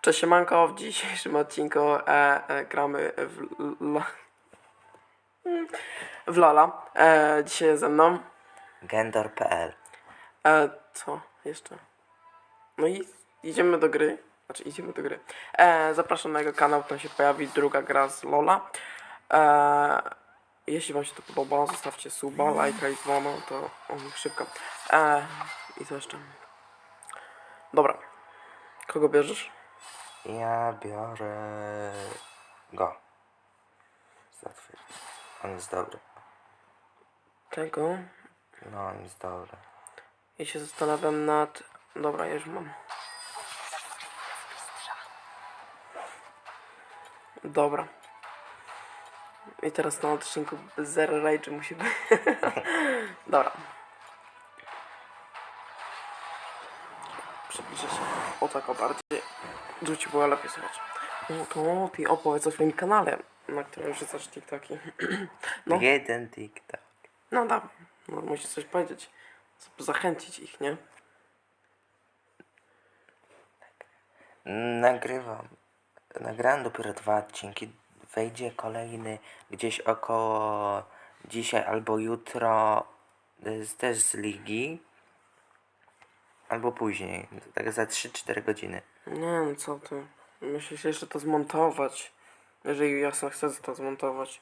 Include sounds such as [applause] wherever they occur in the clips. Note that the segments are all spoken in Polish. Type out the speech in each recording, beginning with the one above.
Cześć siemanko, w dzisiejszym odcinku e, e, gramy w, l, w Lola. E, dzisiaj jest ze mną. Gendor.pl E, co jeszcze? No i idziemy do gry. Znaczy idziemy do gry. E, zapraszam na jego kanał, tam się pojawi druga gra z Lola. E, jeśli wam się to podoba, zostawcie suba, lajka i dzwona, to o, szybko. E, I co jeszcze? Dobra. Kogo bierzesz? Ja biorę go. Zatwierdź. On jest dobry. Tego. No, on jest dobry. Ja się zastanawiam nad... Dobra, już mam. Dobra. I teraz na odcinku zero rage musi być. [laughs] Dobra. Przybliżę się o tak o bardziej. Żeby ci było lepiej słychać. No to ty opowiedz o swoim kanale, na którym wrzucasz TikToki. [clears throat] No. Jeden TikTok. No dawaj. No musisz coś powiedzieć. Zachęcić ich, nie? Nagrywam. Nagrałem dopiero dwa odcinki. Wejdzie kolejny gdzieś około dzisiaj albo jutro. y, Też z ligi. Albo później. Tak za 3-4 godziny. Nie no co ty. Musisz jeszcze to zmontować. Jeżeli ja sam chcę to zmontować.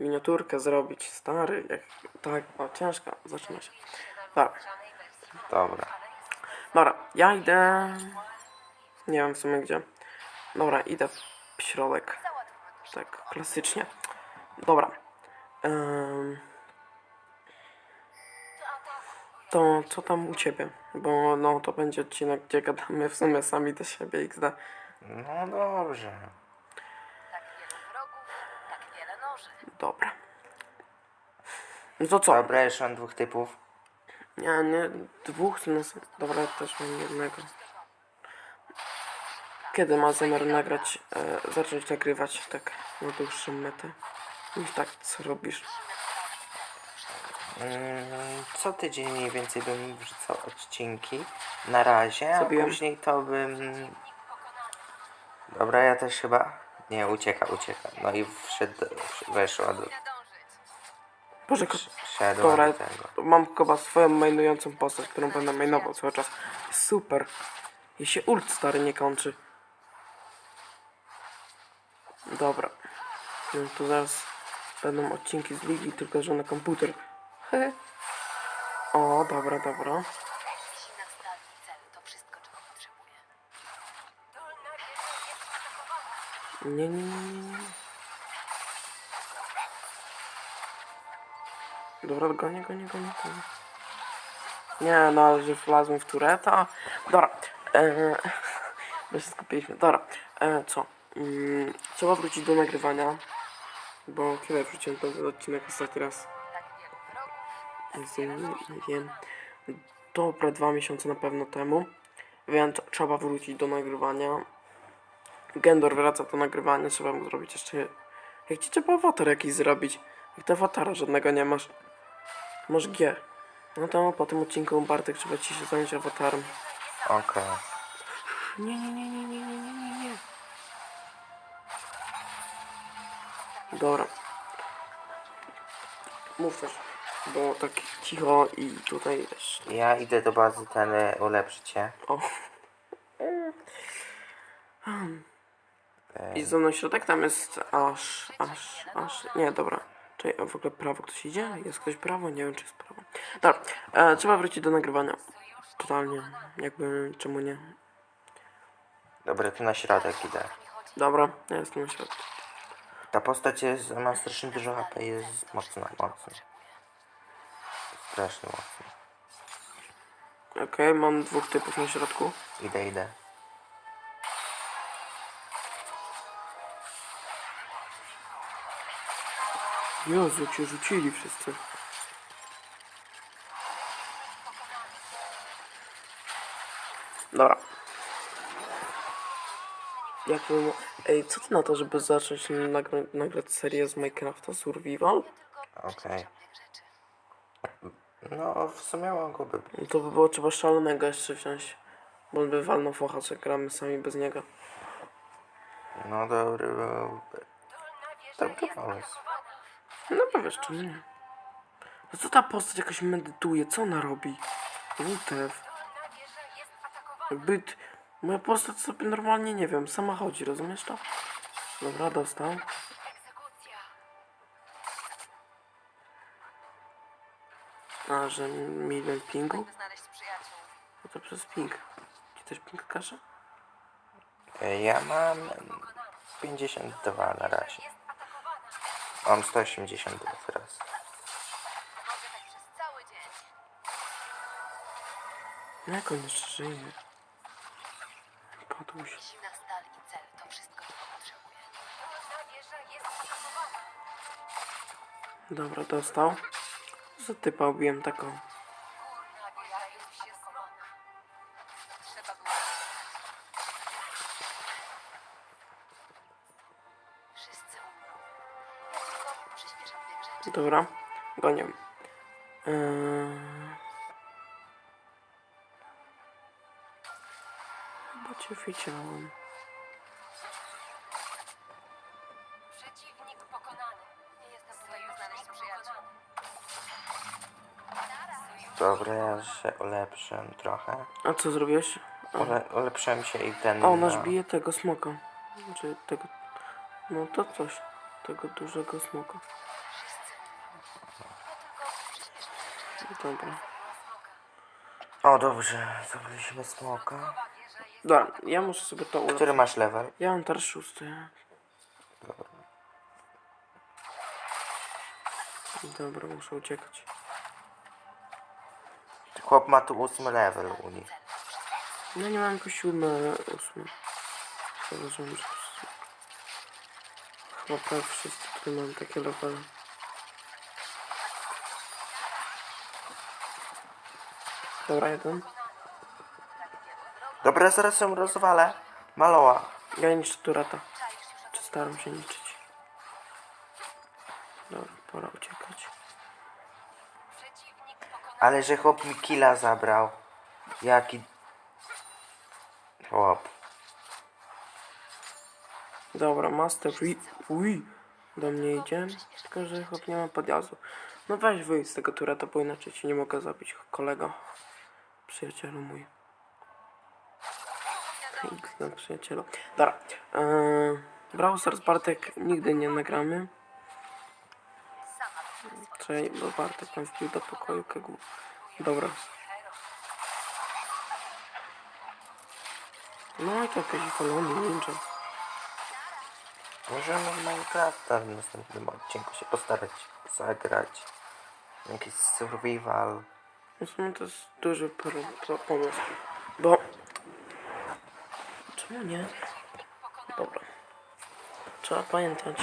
Miniaturkę zrobić. Stary, jak... Tak, o ciężko. Zaczyna się. Dobra. Dobra. Dobra, ja idę... Nie wiem w sumie gdzie. Dobra, idę w środek. Tak, klasycznie. Dobra. Em, To co tam u ciebie? Bo no to będzie odcinek, gdzie gadamy w sumie sami do siebie XD. No dobrze. Tak wielu wrogów, tak wiele noży. Dobra. No to co? Dobra, jeszcze mam dwóch typów. Nie, nie, dwóch nas. Dobra, ja też mam jednego. Kiedy ma zamiar nagrać, e, zacząć nagrywać tak na dłuższą metę? Już tak, co robisz? Mm, Co tydzień mniej więcej bym wrzucał odcinki. Na razie, a Zrobiłem. później to bym... Dobra, ja też chyba... Nie, ucieka, ucieka. No i wszedł, weszła do... Boże, ko- dobra, do tego. mam chyba swoją mainującą postać, którą będę mainował cały czas. Super. I się ult stary nie kończy. Dobra. No to zaraz będą odcinki z ligi, tylko że na komputer. O, dobra, dobra. Nie, nie, nie, nie. Dobra, gonię, gonię, gonię, gonię. Nie, no ale że wlazłem w tureta. Dobra. Eee, my się skupiliśmy. Dobra. E, co? Mm, trzeba wrócić do nagrywania. Bo kiedy wróciłem ten odcinek ostatni raz? Jezu, nie, wiem. Dobre dwa miesiące na pewno temu. Więc trzeba wrócić do nagrywania. Gendor wraca do nagrywania, trzeba mu zrobić jeszcze... Jak ci trzeba awatar jakiś zrobić? Jak ty awatara żadnego nie masz. Masz G. No to po tym odcinku Bartek trzeba ci się zająć awatarem. Okej. Nie, nie, nie, nie, nie, nie, nie, nie, nie. Dobra. Mów coś, bo tak cicho i tutaj też. Ja idę do bazy ten e, ulepszyć się. O. I za mną środek tam jest aż, aż, aż. Nie, dobra. Czyli w ogóle prawo ktoś idzie? Jest ktoś prawo? Nie wiem czy jest prawo. Dobra, e, trzeba wrócić do nagrywania. Totalnie. Jakby czemu nie? Dobra, tu na środek idę. Dobra, ja jestem na środku. Ta postać jest, ma strasznie dużo HP, jest mocna, mocna. Strasznie mocna. Okej, mam dwóch typów na środku. Idę, idę. Jezu, cię rzucili wszyscy. Dobra. Jakbym... Ej, co ty na to, żeby zacząć nagra nagrać serię z Minecrafta Survival? Okej. No, w sumie mogłoby. No to by było trzeba szalonego jeszcze wziąć. Bo on by walnął focha, że gramy sami bez niego. No dobry byłby. Dobry jest pomysł. No powiesz, czemu nie? No co ta postać jakoś medytuje? Co ona robi? WTF. Jakby moja postać sobie normalnie, nie wiem, sama chodzi, rozumiesz to? Dobra, dostał. A, że milion pingu? No to przez ping. Ci też ping każe? Ja mam 52 na razie. Mam 182 teraz. Tak. No jak on jeszcze żyje? Atakowana. Dobra, dostał. Co typa ubiłem taką? Dobra, gonię. Eee... Chyba cię widziałem. Ja się ulepszę trochę. A co zrobiłeś? Ule, ulepszyłem się i ten. O, nasz na- bije tego smoka. Czy tego... No to coś. Tego dużego smoka. Dobra. O, dobrze, zrobiliśmy smoka. Dobra, ja muszę sobie to ulepszyć. Który masz level? Ja mam teraz szósty. Dobra. Dobra, muszę uciekać. Chłop ma tu ósmy level u nich. No nie mam jako siódme, ósme. Zauważyłem, że chyba prawie wszyscy tutaj mam takie levele. Dobra, jeden. Dobra, zaraz ją rozwalę. Maloła. Ja niszczę tureta. Czy staram się niszczyć. Dobra, pora uciekać. Ale że chłop mi killa zabrał. Jaki... Chłop. Dobra, master, ui. Do mnie idzie, tylko że chłop nie ma podjazdu. No weź wyjdź z tego tureta, bo inaczej ci nie mogę zabić, kolego. Przyjacielu mój. X przyjacielu. Dobra. Eee, Brawl Stars Bartek nigdy nie nagramy. Czekaj, bo Bartek nam wbił do pokoju kegu. Dobra. No i to jakiś walony ninja. Możemy w Minecrafta w następnym odcinku się postarać zagrać. Jakiś survival. W sumie to jest duży pomysł. Bo... Czemu nie? Dobra. Trzeba pamiętać.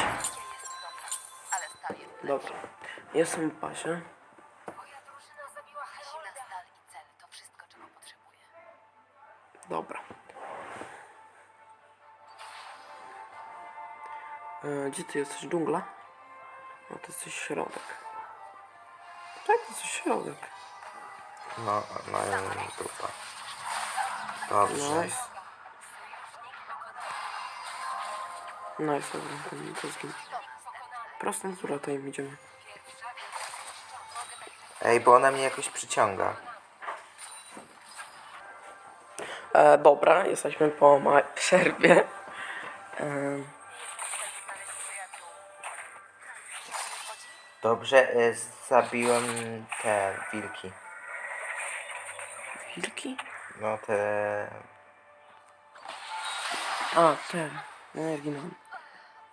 Dobra. Jestem w pasie. Moja drużyna zabiła Zimna stal i cel to wszystko, czego potrzebuję. Dobra. E, gdzie ty jesteś? Dżungla? No to jesteś środek. Tak, to jesteś środek. No, no i dupa. Dobrze. Nice. Nice, dobra, to, to zginie. Prostą turę im idziemy. Ej, bo ona mnie jakoś przyciąga. E, dobra, jesteśmy po [laughs] przerwie. E, Dobrze, y, zabiłem te wilki. wilki? No te... A, te. Ja ginąłem.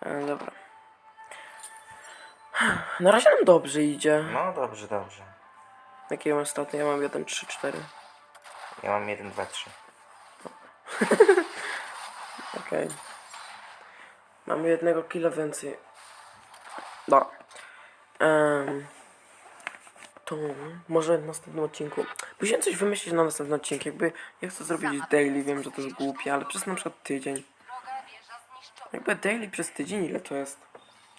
E, dobra. [sighs] Na razie nam dobrze idzie. No dobrze, dobrze. Jakie mam staty? Ja mam 1, 3, 4. Ja mam 1, 2, 3. Okej. Mamy jednego kilo więcej. Dobra. Em, to może w następnym odcinku. Musiałem coś wymyślić na następny odcinek. Jakby ja chcę zrobić daily, wiem, że to jest głupie, ale przez na przykład tydzień. Jakby daily przez tydzień, ile to jest?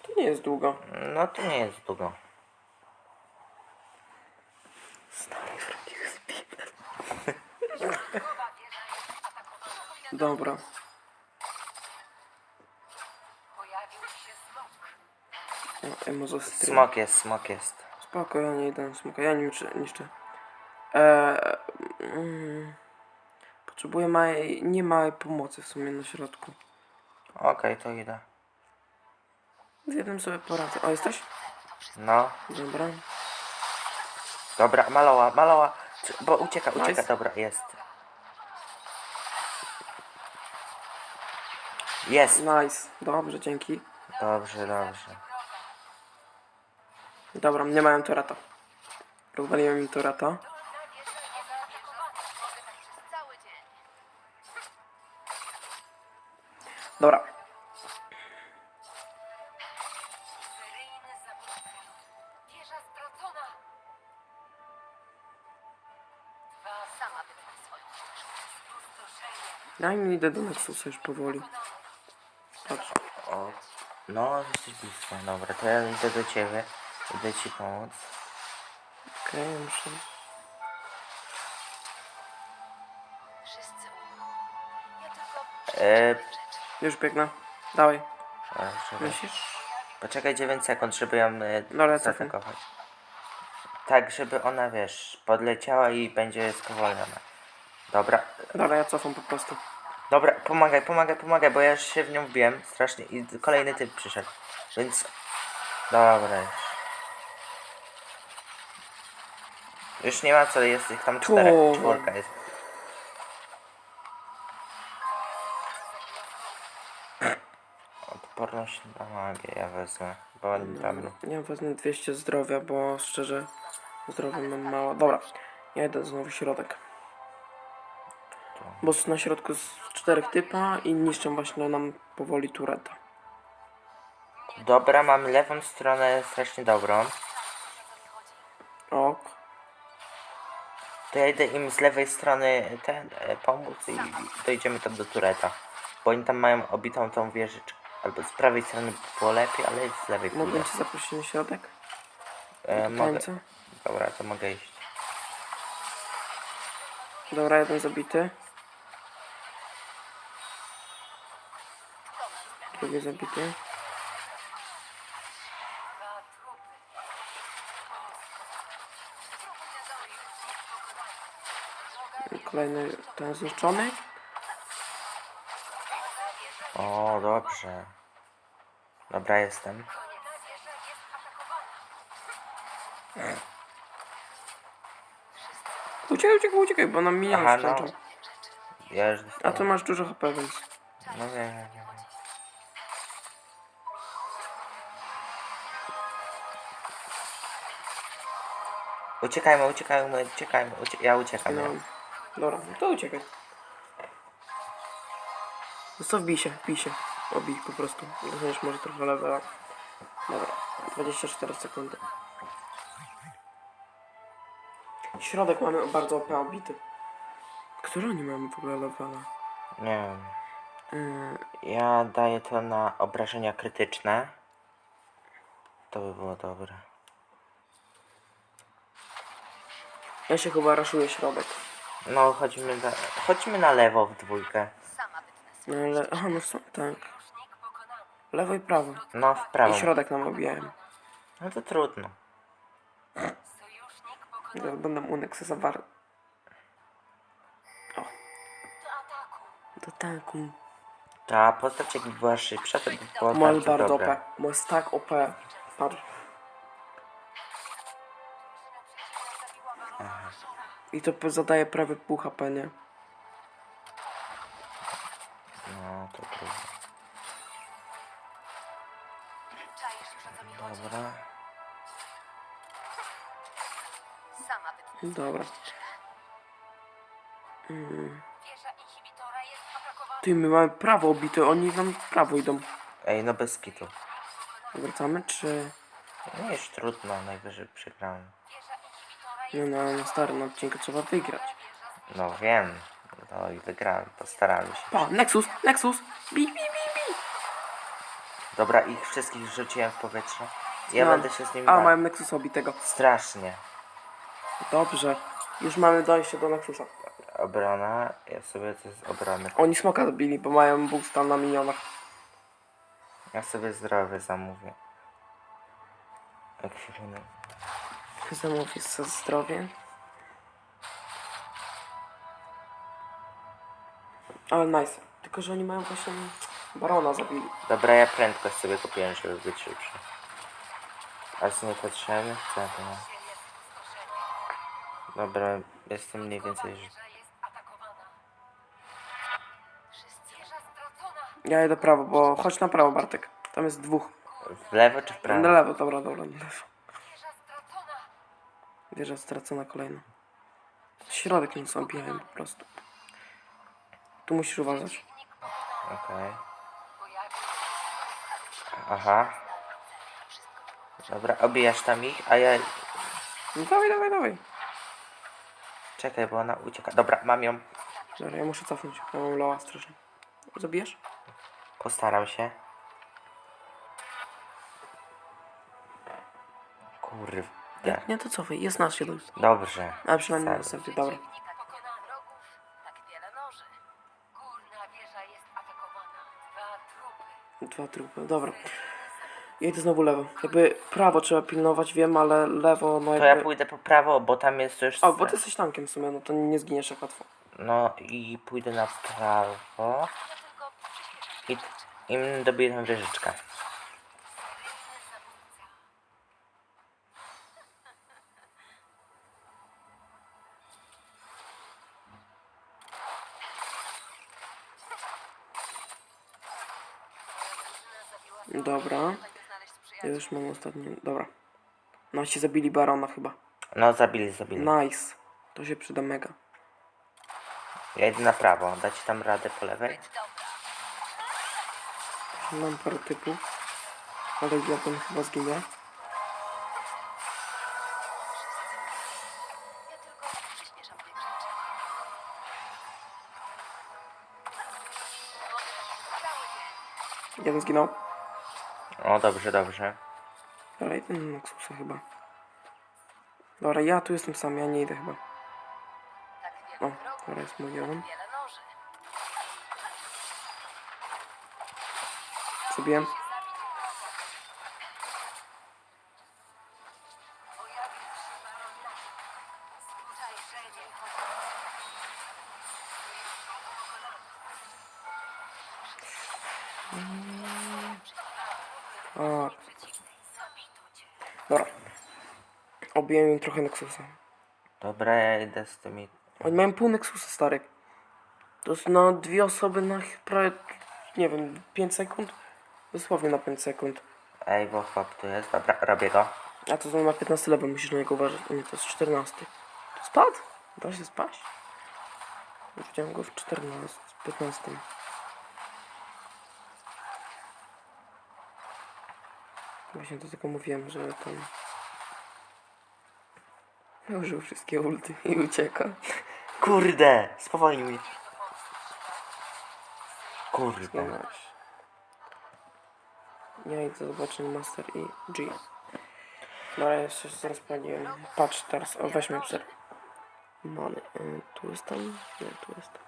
To nie jest długo. No to nie jest długo. Stary, Freddy, Wrogowa wieża jest Dobra. Pojawił się smok. O. Smok jest, smok jest. Spoko, ja nie idę na smoka, ja nie niszczę. niszczę. Eee, mm, potrzebuję małej, nie małej pomocy w sumie na środku. Okej, to idę. Z jednym sobie poradzę. O, jesteś? No, Dobra. dobra, maloła, maloła. Czy- Bo ucieka, ucieka, Nice. dobra, jest. Jest. Nice. Dobrze, dzięki. Dobrze, dobrze. Dobra, nie mają tureta. Rozwaliłem mi tureta. Dobra. Daj mi idę do Nexusa już powoli. No, jesteś blisko. Dobra, to ja idę do ciebie. Idę ci pomóc. Okej, muszę... Ja tylko E. Już biegnę. Dawaj. żeby... Myślisz? Poczekaj 9 sekund, żeby ją e, Dobra, cofam. zaatakować. Tak, żeby ona, wiesz, podleciała i będzie spowolniona. Dobra, Dobra, ja cofam po prostu. Dobra, pomagaj, pomagaj, pomagaj, bo ja już się w nią wbiłem strasznie i kolejny typ przyszedł. Więc, dobra już. Nie ma co, jest ich tam czterech, czwórka jest. Odporność na magię ja wezmę, bo tam... Ja wezmę 200 zdrowia, bo szczerze zdrowia mam mało. Dobra, ja idę znowu w środek. Bo na środku jest czterech typa i niszczą właśnie nam powoli tureta. Dobra, mam lewą stronę strasznie dobrą. Ok. To ja idę im z lewej strony ten e, pomóc i dojdziemy tam do Tureta. Bo oni tam mają obitą tą wieżyczkę. Albo z prawej strony by było lepiej, ale z lewej pójdę. Mogę cię zaprosić na środek? E, mogę. Dobra, to mogę iść. Dobra, jeden zabity. Drugi zabity. Dwa trupy. Spróbuj na sojusznik pokonania. Kolejny ten zniszczony. O, dobrze. Dobra, jestem. Uciekaj, uciekaj, uciekaj, bo nam miniony Aha, skończą. no. Ja już A dostałem. tu masz dużo HP, więc... No wiem, wiem, Uciekajmy, uciekajmy, uciekajmy. Ucie ja uciekam. No. ja. Dobra, no to uciekaj. Zostaw bij się, bij się. Obij po prostu. Dostaniesz może trochę levela. Dobra, 24 sekundy. Środek mamy bardzo OP obity. Który oni mamy w ogóle levela? Nie wiem. Yy, Ja daję to na obrażenia krytyczne. To by było dobre. Ja się chyba raszuję środek. No, chodźmy, na, chodźmy na lewo w dwójkę. No ale, aha, no są, tak. Lewo i prawo. No, w prawo. I środek nam obijałem. No to trudno. Teraz będę u Nexusa war... O, Do tanku. Ta postać jakby była szybsza, to by było Mal bardzo bardzo OP. Bo jest tak OP. Patrz. I to zadaje prawie pół HP, nie? No, to trudno. Czaisz już o co mi chodzi. Dobra. Sama wytnę Dobra. Wieża inhibitora jest atakowana. Ty, my mamy prawo obite, oni nam w prawo idą. Ej, no bez kitu. Wracamy, czy... No już trudno, najwyżej przegrałem. Wieża inhibitora jest Nie, no, na starym odcinku trzeba wygrać. No wiem. No i wygrałem, postarali się. Pa, Nexus, Nexus! Bi, bi, bi, bi! Dobra, ich wszystkich rzuciłem w powietrze. Ja No. będę się z nimi A, bawił. mają Nexusa obitego. Strasznie. Dobrze. Już mamy dojście do Nexusa. obrona. Ja sobie to z obrony. Oni smoka zabili, bo mają boosta na minionach. Ja sobie zdrowie zamówię. Ekwipunek. Zamówię sobie zdrowie. Ale nice. Tylko, że oni mają właśnie barona zabili. Dobra, ja prędkość sobie kupiłem, żeby być szybszy. A z niepotrzebnych co ja to wzruszenie? Dobra, jestem mniej więcej... Ja jedę prawo, bo chodź na prawo, Bartek. Tam jest dwóch. W lewo czy w prawo? Na lewo, dobra, dobra, na lewo. Wieża stracona. Kolejna. Środek nie są bijają po prostu. Tu musisz uważać. Okej. Aha. Dobra, obijasz tam ich, a ja... No dawaj, dawaj, dawaj. Czekaj, bo ona ucieka. Dobra, mam ją. Dobra, ja muszę cofnąć. Ja mam loa strasznie. Zabijesz? Postaram się. Kurde. Nie, nie to cofaj. Jest nasz jeden. Dobrze. Ale przynajmniej Sorry. następny, dobra. Przeciwnika pokonany. Wrogów tak wiele noży. Górna wieża jest atakowana. Dwa trupy. Dwa trupy, dobra. Ja idę znowu lewo. Jakby prawo trzeba pilnować, wiem, ale lewo, no To jakby... ja pójdę po prawo, bo tam jest już... O, bo ty jesteś tankiem w sumie, no to nie zginiesz jak łatwo. No i pójdę na prawo. I, i dobiję tam wieżyczkę. Dobra. Ja już mam ostatnie... Dobra. No, ci zabili barona chyba. No, zabili, zabili. Nice. To się przyda mega. Ja idę na prawo. Dacie tam radę po lewej? Mam parę typów. Ale ja tam chyba zginę. Jeden zginął. O, dobrze, dobrze. Dobra, idę na Noxusa chyba. Dobra, ja tu jestem sam, ja nie idę chyba. O, dobra, jest mój jeden. Zabiłem. Obiłem im trochę Nexusa. Dobra, ja idę z tymi... Oni mają pół Nexusa, stary. To jest na dwie osoby na prawie, nie wiem, 5 sekund? Dosłownie na 5 sekund. Ej, bo chłop tu jest. Dobra, robię go. A to on ma 15 level, musisz na niego uważać. Nie, to jest 14. To spadł? Da się spaść? Widziałem go w 14, 15. Właśnie do tego mówiłem, że tam... Użył wszystkie ulty i ucieka. Kurde! Spowolnij. Kurde. Zginąłeś. Ja idę zobaczyć Master i G. No ja jeszcze zaraz pojawiłem. Patrz teraz, o weźmy obserw. Many. Y, tu jest tam? Nie, tu jest.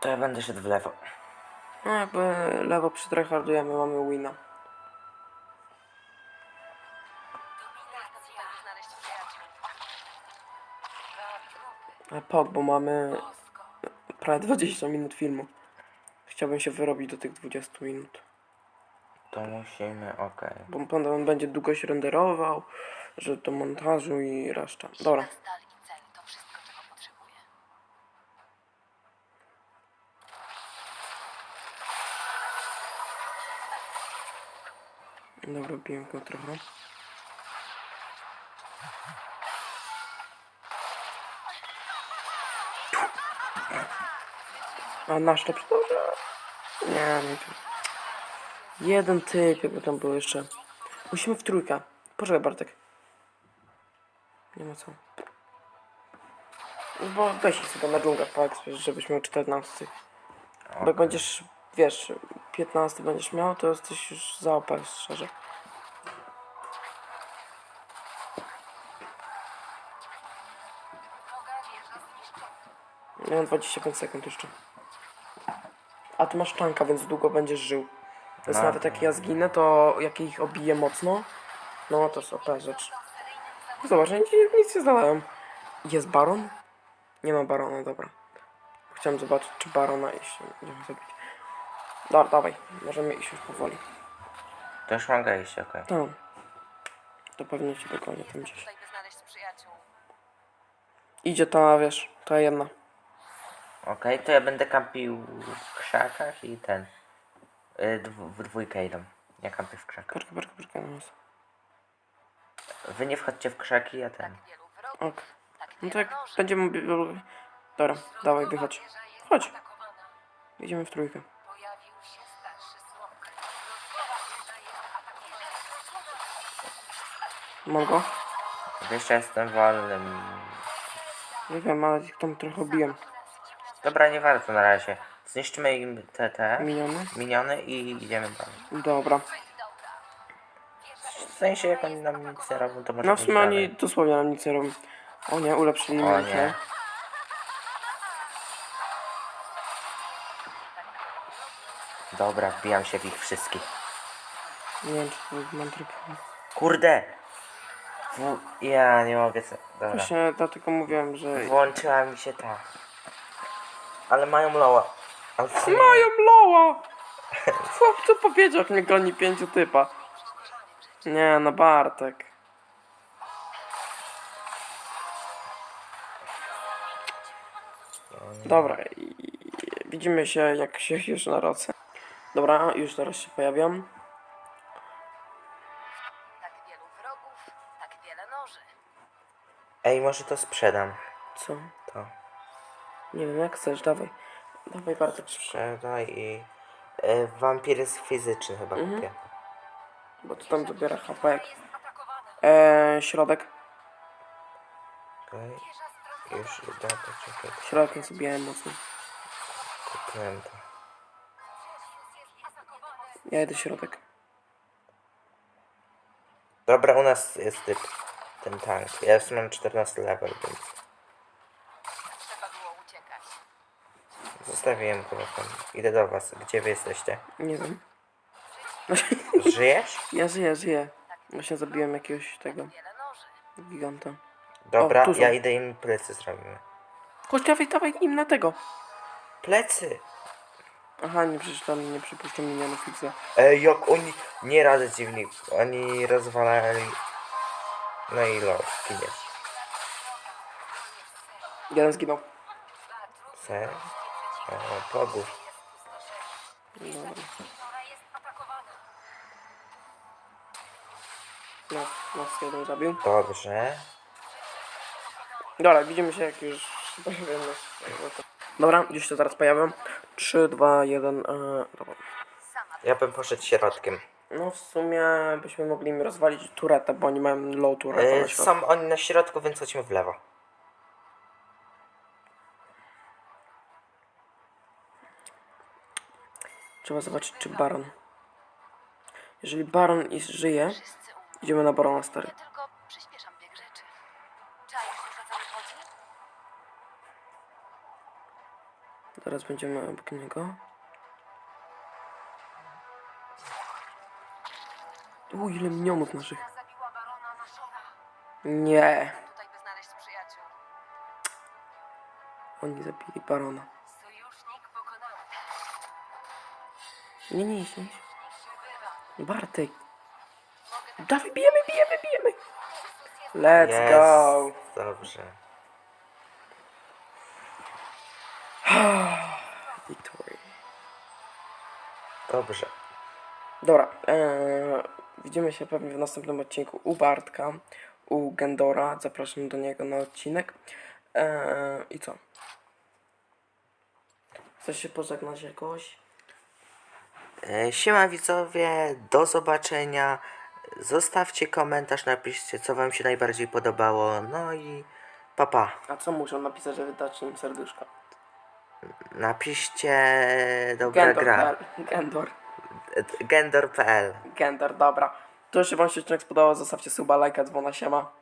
To ja będę szedł w lewo. No jakby lewo przytryhardujemy, mamy wina. Pok, bo mamy prawie 20 minut filmu. Chciałbym się wyrobić do tych 20 minut. To musimy, okej. Bo potem on będzie długo się renderował, że do montażu i reszta. Dobra. Siła, stal i cel to wszystko, czego potrzebuję. Dobra, biję go trochę. A nasz to dobrze. Nie, nie. Jeden typ, jakby tam był jeszcze. Musimy w trójkę. Poczekaj, Bartek. Nie ma co. Bo weź ich sobie na po ekspie, żebyś miał 14. Bo jak będziesz, wiesz, 15 będziesz miał, to jesteś już za OP, szczerze. Ja mam 25 sekund jeszcze. A ty masz czanka, więc długo będziesz żył. Więc No. nawet jak ja zginę, to jak ich obiję mocno, no to jest OP rzecz. Zobacz, nic, nic nie znalazłem. Jest baron? Nie ma barona, dobra. Chciałem zobaczyć, czy barona iść. Będziemy zrobić. Dobra, dawaj, możemy iść już powoli. To już mogę iść, okej. Tam. To pewnie ci dogonię tam gdzieś. Idzie ta, wiesz, ta jedna. Okej, to ja będę kampił w krzakach i ten. Y, dw- w dwójkę idą. Ja kampię w krzakach. Poczekaj na nas. Wy nie wchodźcie w krzaki, ja ten. Wielu wrogów, Ok. tak No to wiele jak noży. będziemy... Dobra, dawaj, wychodź. Chodź. Idziemy w trójkę. Mam go? Wiesz, ja jestem wolnym. Nie wiem, ale ich tam trochę biłem. Dobra, nie warto na razie. Zniszczymy im te, te Miniony? miniony i idziemy dalej. Dobra. W sensie, jak oni nam nic nie robią, to może No w sumie oni dosłownie nam nic nie robią. O nie, ulepszyli O mi nie. Dobra, wbijam się w ich wszystkich. Nie wiem, czy mam tryb. Kurde! W... Ja nie mogę co. Dobra. Właśnie dlatego mówiłem, że... Włączyła mi się ta. Ale mają loła. Ale w sumie- Mają loła! Co powiedział, jak mnie goni pięciu typa. Nie, no Bartek. Dobra, i, i, widzimy się jak się już narodzę. Dobra, już zaraz się pojawiam. Tak wielu wrogów, tak wiele noży. Ej, może to sprzedam. Co? To. Nie wiem, jak chcesz, dawaj. Dawaj Bartek. Sprzedaj i... E, wampirys fizyczny chyba Mhm. kupię. Bo to tam dobiera HP. Jest atakowana. Eee, środek. Okej. Już idę, poczekaj. Środek zabijałem mocno. Kupiłem to. Jest. Ja jedę środek. Dobra, u nas jest typ. Ten tank. Ja już mam 14 level, więc Trzeba było uciekać. Zostawiłem tam. Idę do was. Gdzie wy jesteście? Nie wiem. Żyjesz? Ja żyję, żyję. Właśnie zabiłem jakiegoś tego giganta. Dobra, O, tu są. ja idę im plecy zrobimy. Chodź, dawaj, dawaj im na tego. Plecy! Aha, nie przeczytam, nie przypuszczam minionów widzę. Ej, jak oni... Nie radzę dziwni. Oni rozwalali... No i los, giniesz. Jeden zginął. Se? O. Nora jest atakowana. Nas, jeden zabił. Dobrze. Dobra, widzimy się jak już się. Dobra, już się zaraz pojawiam. 3, 2, 1, e, dobra. Ja bym poszedł środkiem. No w sumie byśmy mogli im rozwalić turetę, bo oni mają low tureta na E, są oni na środku, więc chodźmy w lewo. Trzeba zobaczyć czy Baron. Jeżeli Baron i żyje, idziemy na Barona stary. Zaraz będziemy obok niego. U, ile minionów naszych. Nie, oni zabili Barona. Nie, nie, nie. nie. Bartek, dawaj, bijemy, bijemy, bijemy. Let's go. Dobrze. [sighs] Victory. Dobrze. Dobra, eee, widzimy się pewnie w następnym odcinku u Bartka, u Gendora. Zapraszam do niego na odcinek. Eee, I co? Chcesz się pożegnać jakoś? E, Siema widzowie, do zobaczenia. Zostawcie komentarz, napiszcie co wam się najbardziej podobało. No i papa. A co muszą napisać, żeby dać im serduszko? Napiszcie dobra gra. Gendor, Gendor, Gendor.pl Gendor, dobra. To jeśli wam się odcinek spodobał, zostawcie suba, lajka, dzwona, siema.